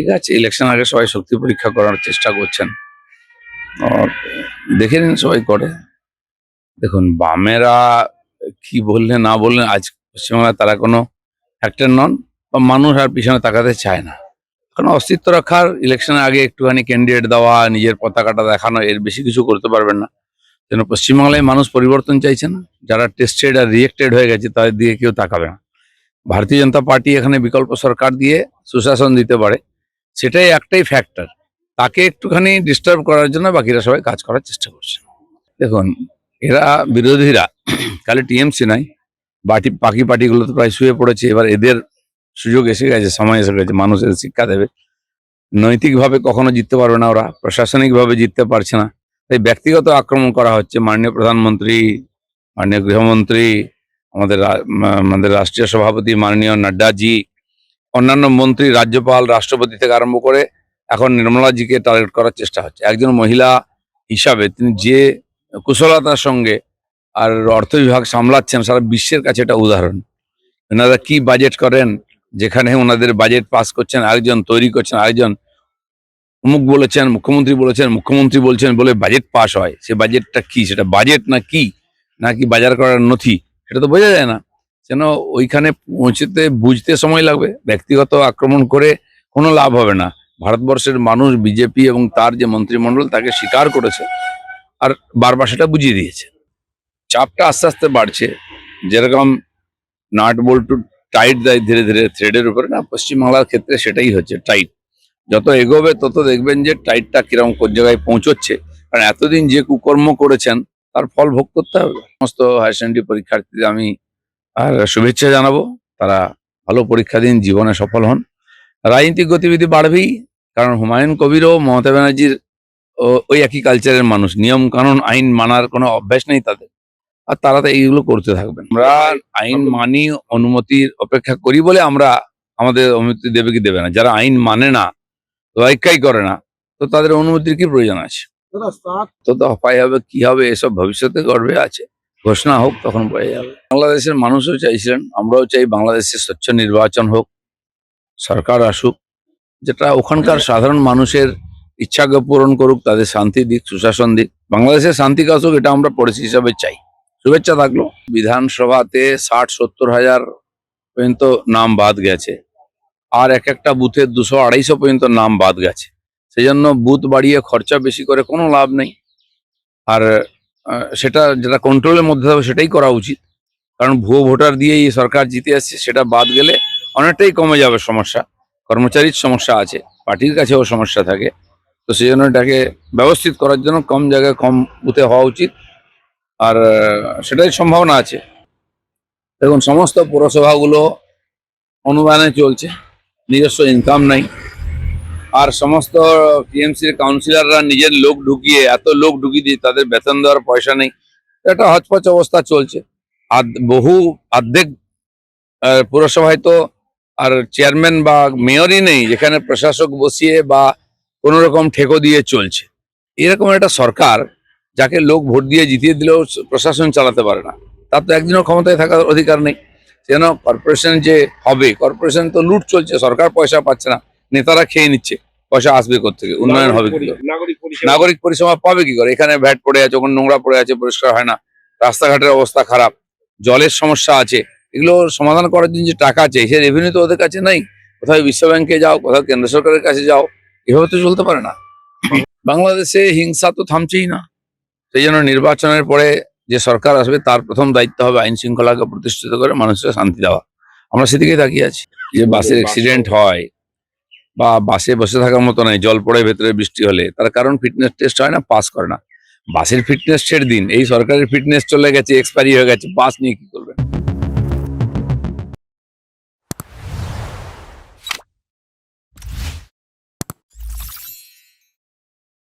ঠিক আছে? ইলেকশন আগে সবাই শক্তি পরীক্ষা করার চেষ্টা করছেন। দেখে নিন সবাই করে। দেখুন, বামেরা কি বললে না বললে, আজ পশ্চিমবাংলায় তারা কোনো ফ্যাক্টর নন, বা মানুষ আর পিছনে তাকাতে চায় না। কারণ অস্তিত্ব রাখার ইলেকশনের আগে একটুখানি ক্যান্ডিডেট দেওয়া, নিজের পতাকাটা দেখানো, এর বেশি কিছু করতে পারবেন না। যেন পশ্চিমবাংলায় মানুষ পরিবর্তন চাইছে না। যারা টেস্টেড আর রিয়েক্টেড হয়ে গেছে, তাদের দিকে কেউ তাকাবে না। ভারতীয় জনতা পার্টি এখানে বিকল্প সরকার দিয়ে সুশাসন দিতে পারে। সেটাই একটাই ফ্যাক্টর তাকে একটুখানি ডিস্টার্ব করার জন্য বাকিরা সবাই কাজ করার চেষ্টা করছে। দেখুন, এরা বিরোধীরা। খালি টিএমসি নাই। বাটি বাকি পার্টিগুলো তো প্রায় শুয়ে পড়েছে। এবার এদের সুযোগ এসে গেছে, সময় এসে গেছে মানুষের শিক্ষা দেবে। নৈতিকভাবে কখনো জিততে পারবে না ওরা, প্রশাসনিকভাবে জিততে পারছে না। তাই ব্যক্তিগত আক্রমণ করা হচ্ছে। মাননীয় প্রধানমন্ত্রী, মাননীয় গৃহমন্ত্রী, আমাদের আমাদের রাষ্ট্রীয় সভাপতি মাননীয় নাড্ডাজি অন্যান্য মন্ত্রী, রাজ্যপাল, রাষ্ট্রপতি থেকে আরম্ভ করে এখন নির্মলাজিকে টার্গেট করার চেষ্টা হচ্ছে। একজন মহিলা হিসাবে তিনি যে কুশলতার সঙ্গে আর অর্থ বিভাগ সামলাচ্ছেন, সারা বিশ্বের কাছে এটা উদাহরণ। এনারা কি বাজেট করেন? যেখানে ওনাদের বাজেট পাস করছেন, আরেকজন তৈরি করছেন, আরেকজন অমুক বলেছেন, মুখ্যমন্ত্রী বলেছেন, মুখ্যমন্ত্রী বলছেন বলে বাজেট পাস হয়। সে বাজেটটা কি? সেটা বাজেট না কি? নাকি বাজার করার নথি? সেটা তো বোঝা যায় না। যেন ওইখানে পৌঁছতে, বুঝতে সময় লাগবে। ব্যক্তিগত আক্রমণ করে কোনো লাভ হবে না। ভারতবর্ষের মানুষ, বিজেপি এবং তার যে মন্ত্রিমণ্ডল, তাকে স্বীকার করেছে আর বারবার সেটা বুঝিয়ে দিয়েছে। চাপটা আস্তে আস্তে বাড়ছে। যেরকম নাট বল্টু টাইট দেয় ধীরে ধীরে থ্রেডের উপরে, না, পশ্চিমবাংলার ক্ষেত্রে সেটাই হচ্ছে টাইট। যত এগোবে, তত দেখবেন যে টাইটটা কীরকম কোন জায়গায় পৌঁছচ্ছে। কারণ এতদিন যে কুকর্ম করেছেন, তার ফল ভোগ করতে হবে। সমস্ত হায়ার সেকেন্ডারি পরীক্ষার্থীদের আমি আর শুভেচ্ছা জানাব তারা ভালো পরীক্ষা দিন জীবনে সফল হন। রাজনৈতিক গতিবিধি বাড়বেই কারণ হুমায়ুন কবিরও মমতা ব্যানার্জির ওই একই কালচারের মানুষ। নিয়ম কানুন আইন মানার কোনো অভ্যাস নেই তাদের। আর তারা তো এইগুলো করতে থাকবেন। আমরা আইন মানি অনুমতির অপেক্ষা করি বলে আমরা আমাদের অনুমতি দেবে কি দেবে না। যারা আইন মানে না রক্ষাই করে না তো তাদের অনুমতির কি প্রয়োজন আছে? তো তো পাই হবে কি হবে এসব ভবিষ্যতে গর্বে আছে। ঘোষণা হোক, তখন বোঝা যাবে। বাংলাদেশের মানুষও চাইছিলেন, আমরাও চাই বাংলাদেশে স্বচ্ছ নির্বাচন হোক, সরকার আসুক, যেটা ওখানকার সাধারণ মানুষের ইচ্ছাকে পূরণ করুক, তাদের শান্তি দিক, সুশাসন দিক। বাংলাদেশের শান্তি আসুক এটা আমরা পরিস্থিতি হিসাবে চাই। শুভেচ্ছা থাকল। বিধানসভাতে ষাট, সত্তর হাজার পর্যন্ত নাম বাদ গেছে। আর এক একটা বুথে দুশো আড়াইশো পর্যন্ত নাম বাদ গেছে। সেই জন্য বুথ বাড়িয়ে খরচা বেশি করে কোনো লাভ নেই। আর সেটা যেটা কন্ট্রোলের মধ্যে হবে সেটাই করা উচিত। কারণ ভুয়ো ভোটার দিয়েই সরকার জিতে আসছে, সেটা বাদ গেলে অনেকটাই কমে যাবে সমস্যা। কর্মচারীর সমস্যা আছে, পার্টির কাছেও সমস্যা থাকে। তো সেই জন্য এটাকে ব্যবস্থিত করার জন্য কম জায়গায় কম বুথে হওয়া উচিত। আর সেটাই সম্ভাবনা আছে। দেখুন, সমস্ত পৌরসভাগুলো অনুদানে চলছে। নিজস্ব ইনকাম নাই। আর সমস্ত টিএমসির কাউন্সিলররা নিজের লোক ঢুকিয়ে, এত লোক ঢুকিয়ে দিয়ে তাদের বেতন দেওয়ার পয়সা নেই। একটা হচপচ অবস্থা চলছে। আর বহু অর্ধেক পুরসভায় তো আর চেয়ারম্যান বা মেয়রই নেই, যেখানে প্রশাসক বসিয়ে বা কোনো রকম ঠেকো দিয়ে চলছে। এরকম একটা সরকার, যাকে লোক ভোট দিয়ে জিতিয়ে দিলেও প্রশাসন চালাতে পারে না। তার তো একদিনও ক্ষমতায় থাকার অধিকার নেই। যেন কর্পোরেশন যে হবে কর্পোরেশন তো লুট চলছে, সরকার পয়সা পাচ্ছে না। নেতারা খেয়ে নিচ্ছে। পয়সা আসবে থেকে উন্নয়ন হবে কি নাগরিক পরিষেবা। পাবে কি করে? এখানে ভ্যাট পড়ে আছে ওখানে নোংরা পড়ে আছে পরিষ্কার হয় না। রাস্তাঘাটের অবস্থা খারাপ জলের সমস্যা আছে। এগুলো সমাধান করার জন্য যে টাকা আছে সে রেভিনিউ তো ওদের কাছে নেই। কোথাও বিশ্ব ব্যাংকে যাও কোথাও কেন্দ্র সরকারের কাছে যাও এভাবে তো চলতে পারে না। বাংলাদেশে হিংসা তো থামছেই না। সেই জন্য নির্বাচনের পরে যে সরকার আসবে তার প্রথম দায়িত্ব হবে আইন শৃঙ্খলাকে প্রতিষ্ঠিত করে মানুষকে শান্তি দেওয়া। আমরা সেদিকেই তাকিয়ে আছি যে বাসের অ্যাক্সিডেন্ট হয়। বা বাসে বসে থাকার মতো নয় জল পড়ে ভেতরে বৃষ্টি হলে, তার কারণ ফিটনেস টেস্ট হয় না পাস করে না। বাসের ফিটনেস ছেড়ে দিন, এই সরকারের ফিটনেস চলে গেছে এক্সপায়ারি হয়ে গেছে, বাস নিয়ে কি করবেন?